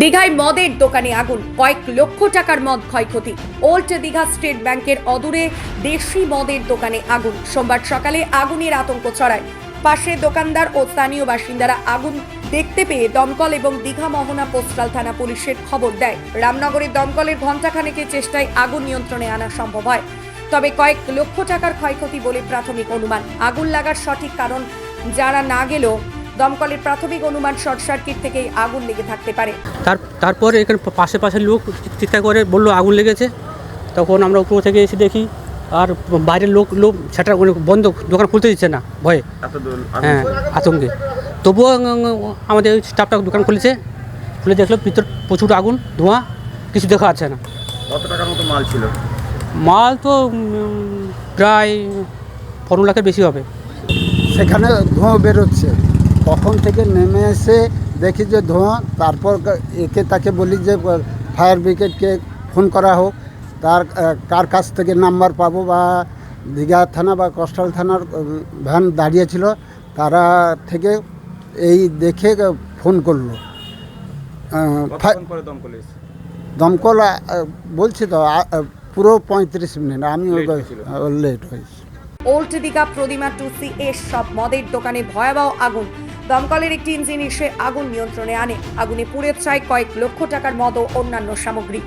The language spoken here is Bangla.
দীঘায় মদের দোকানে আগুন। কয়েক লক্ষ টাকার মদ ক্ষয়ক্ষতি। ওল্ড দীঘা স্টেট ব্যাংকের অদূরে দেশি মদের দোকানে আগুন। সোমবার সকালে আগুনের আতঙ্ক ছড়ায়। পাশে দোকানদার ও স্থানীয় বাসিন্দারা আগুন দেখতে পেয়ে দমকল এবং দীঘা মোহনা পোস্টাল থানা পুলিশের খবর দেয়। রামনগরের দমকলের ঘণ্টাখানেকের চেষ্টায় আগুন নিয়ন্ত্রণে আনা সম্ভব হয়। তবে কয়েক লক্ষ টাকার ক্ষয়ক্ষতি বলে প্রাথমিক অনুমান। আগুন লাগার সঠিক কারণ যারা না গেলেও দমকলের প্রাথমিক অনুমান শর্ট সার্কিট থেকেই আগুন লেগে থাকতে পারে। তার তারপরে এখানে পাশে পাশে লোক চিৎকার করে বলল আগুন লেগেছে। তখন আমরা উপর থেকে এসে দেখি আর বাইরের লোক লোক সেটা বন্ধ দোকান খুলতে দিচ্ছে না ভয়ে। হ্যাঁ আতঙ্কে। তবুও আমাদের স্টাফটা দোকান খুলেছে। খুলে দেখল ভিতর প্রচুর আগুন ধোঁয়া কিছু দেখা যাচ্ছে না। কত টাকার মতো মাল ছিল? মাল তো প্রায় পনেরো লাখের বেশি হবে। সেখানে ধোঁয়া বেরোচ্ছে। তখন থেকে নেমে এসে দেখি যে ধোঁয়া তারপর একে তাকে বলি যে ফায়ার ব্রিগেডকে ফোন করা হোক। তার কার কাছ থেকে নাম্বার পাবো বা দীঘা থানা বা কস্টাল থানার ভ্যান দাঁড়িয়েছিল। তারা থেকে এই দেখে ফোন করল। দমকল বলছি তো পুরো পঁয়ত্রিশ মিনিট আমি লেট হয়েছি। ওল্ড দিঘা প্রতিমা টু সি এর সব মদের দোকানে ভয়াবহ আগুন। দমকলের একটি ইঞ্জিন এসে আগুন নিয়ন্ত্রণে আনে। আগুনে পুড়ে ছায় কয়েক লক্ষ টাকার মদ ও অন্যান্য সামগ্রী।